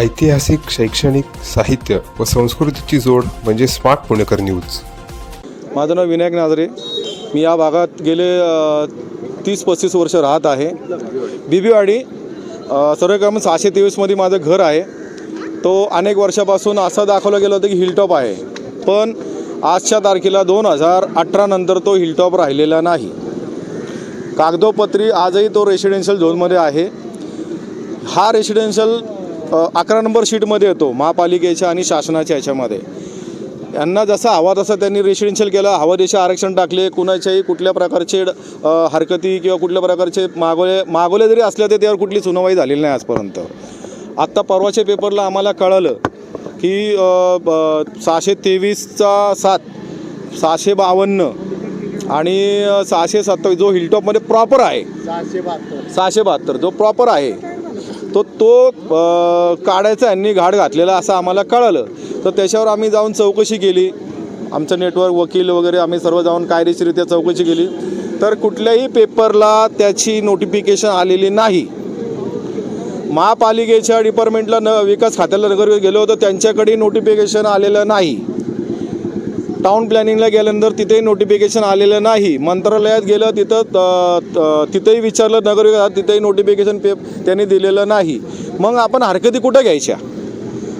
ऐतिहासिक शैक्षणिक साहित्य व संस्कृतीची जोड म्हणजे स्मार्ट पुणेकर न्यूज. माझं नाव विनायक नाजरे. मी या भागात गेले तीस पस्तीस वर्ष राहत आहे. बीबीवाडी सर्वक्रम सहाशे तेवीसमध्ये माझं घर आहे. तो अनेक वर्षापासून असं दाखवलं गेलं होतं की हिलटॉप आहे. पण आजच्या तारखेला दोन हजार अठरानंतर तो हिलटॉप राहिलेला नाही. कागदोपत्री आजही तो रेसिडेन्शियल झोनमध्ये आहे. हा रेसिडेन्शियल अकरा नंबर शीटमध्ये येतो महापालिकेच्या आणि शासनाच्या ह्याच्यामध्ये यांना जसा हवा तसं त्यांनी रेसिडेन्शियल केलं हवा देशा आरक्षण टाकले कुणाच्याही कुठल्या प्रकारचे हरकती किंवा कुठल्या प्रकारचे मागोले मागोले जरी असले तर त्यावर कुठली सुनावणी झालेली नाही आजपर्यंत. आत्ता परवाच्या पेपरला आम्हाला कळलं की सहाशे तेवीसचा सात सहाशे बावन्न आणि सहाशे सत्तावीस जो हिलटॉपमध्ये प्रॉपर आहे. सहाशे बहात्तर. जो प्रॉपर आहे. तो तो काढायचा यांनी घाट घातलेला असं आम्हाला कळलं. तर त्याच्यावर आम्ही जाऊन चौकशी केली. आमचं नेटवर्क वकील वगैरे आम्ही सर्व जाऊन कायदेशीरित्या चौकशी केली. तर कुठल्याही पेपरला त्याची नोटिफिकेशन आलेली नाही. महापालिकेच्या डिपार्टमेंटला न विकास खात्याला नगर गेलो होतो त्यांच्याकडे नोटिफिकेशन आलेलं नाही. टाउन प्लॅनिंगला गेल्यानंतर तिथेही नोटिफिकेशन आलेलं नाही. मंत्रालयात गेलं तिथं त- तिथेही विचारलं नगर तिथेही नोटिफिकेशन पे त्यांनी दिलेलं नाही. मग आपण हरकती कुठं घ्यायच्या?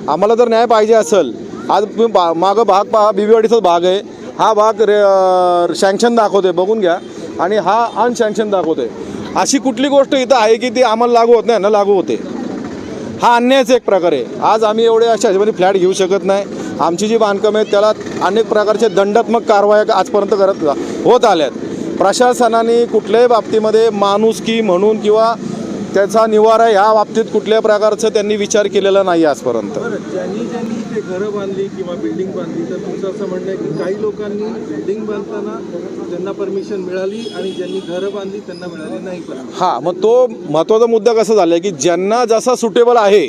आम्हाला जर न्याय पाहिजे असेल आज तुम्ही बा मागं भाग पहा बीबीवाडीचाच भाग आहे. हा भाग रे सँक्शन दाखवते बघून घ्या. आणि हा अनसँक्शन दाखवते अशी कुठली गोष्ट इथं आहे की ती आम्हाला लागू होत नाही ना लागू होते. हा अन्यायच एक प्रकार. आहे आज आम्ही एवढे अशा ह्याच्यामध्ये फ्लॅट घेऊ शकत नाही. आमची जी बांधकामं आहेत त्याला अनेक प्रकारचे दंडात्मक कारवाया आजपर्यंत करत होत आल्यात. प्रशासनाने कुठल्याही बाबतीमध्ये माणुसकी म्हणून किंवा त्याचा निवारा ह्या बाबतीत कुठल्याही प्रकारचं त्यांनी विचार केलेला नाही आजपर्यंत. ज्यांनी ज्यांनी ते घरं बांधली किंवा बिल्डिंग बांधली तर तुमचं असं म्हणणं आहे की काही लोकांनी बिल्डिंग बांधताना त्यांना परमिशन मिळाली आणि ज्यांनी घरं बांधली त्यांना मिळाली नाही परमिशन? हां मग तो महत्त्वाचा मुद्दा कसा झाला की ज्यांना जसा सुटेबल आहे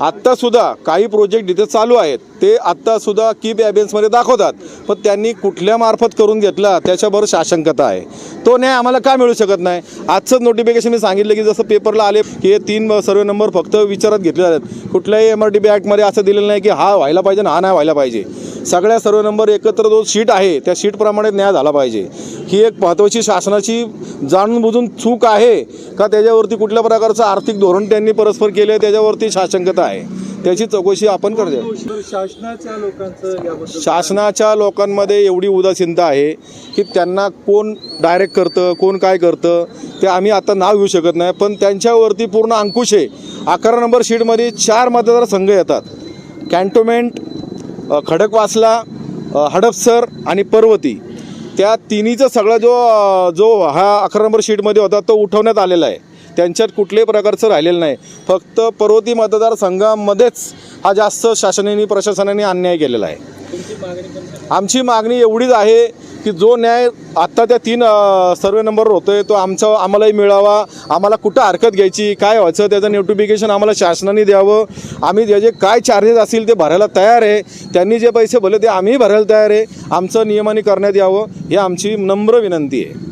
आत्तासुद्धा काही प्रोजेक्ट इथे चालू आहेत. ते आत्तासुद्धा की बॅबेन्समध्ये दाखवतात. पण त्यांनी कुठल्या मार्फत करून घेतला त्याच्याबरोबर साशंकता आहे. तो न्याय आम्हाला का मिळू शकत नाही? आजचंच नोटिफिकेशन मी सांगितलं की जसं पेपरला आले की हे तीन सर्वे नंबर फक्त विचारात घेतले जातात कुठल्याही एम आर टी बी ॲक्टमध्ये असं दिलेलं नाही की हा व्हायला पाहिजे आणि हा नाही व्हायला पाहिजे. सगळ्या सर्व नंबर एकत्र जो शीट आहे त्या शीटप्रमाणे न्याय झाला पाहिजे. ही एक महत्त्वाची शासनाची जाणून बुजून चूक आहे का त्याच्यावरती कुठल्या प्रकारचं आर्थिक धोरण त्यांनी परस्पर केलं आहे त्याच्यावरती शासंकता आहे? त्याची चौकशी आपण करतो शासनाच्या लोकांचं शासनाच्या लोकांमध्ये एवढी उदासीनता आहे की त्यांना कोण डायरेक्ट करतं कोण काय करतं ते आम्ही आता नाव घेऊ शकत नाही पण त्यांच्यावरती पूर्ण अंकुश आहे. अकरा नंबर शीटमध्ये चार मतदारसंघ येतात. कॅन्टोमेंट खडकवासला हडपसर आणि पर्वती. त्या तिन्हीचा सगळा जो जो हा अकरा नंबर शीटमध्ये होता तो उठवण्यात आलेला आहे. त्यांच्यात कुठल्याही प्रकारचं राहिलेलं नाही. फक्त पर्वती मतदारसंघामध्येच हा जास्त शासनाने प्रशासनाने अन्याय केलेला आहे. आमची मागणी एवढीच आहे की जो न्याय आत्ता त्या तीन सर्वे नंबरवर होतोय तो आमचा आम्हालाही मिळावा. आम्हाला कुठं हरकत घ्यायची काय व्हायचं त्याचं नोटिफिकेशन आम्हाला शासनाने द्यावं. आम्ही जे जे काय चार्जेस असतील ते भरायला तयार आहे. त्यांनी जे पैसे भरले ते आम्हीही भरायला तयार आहे. आमचं नियमाने करण्यात यावं ही आमची नम्र विनंती आहे.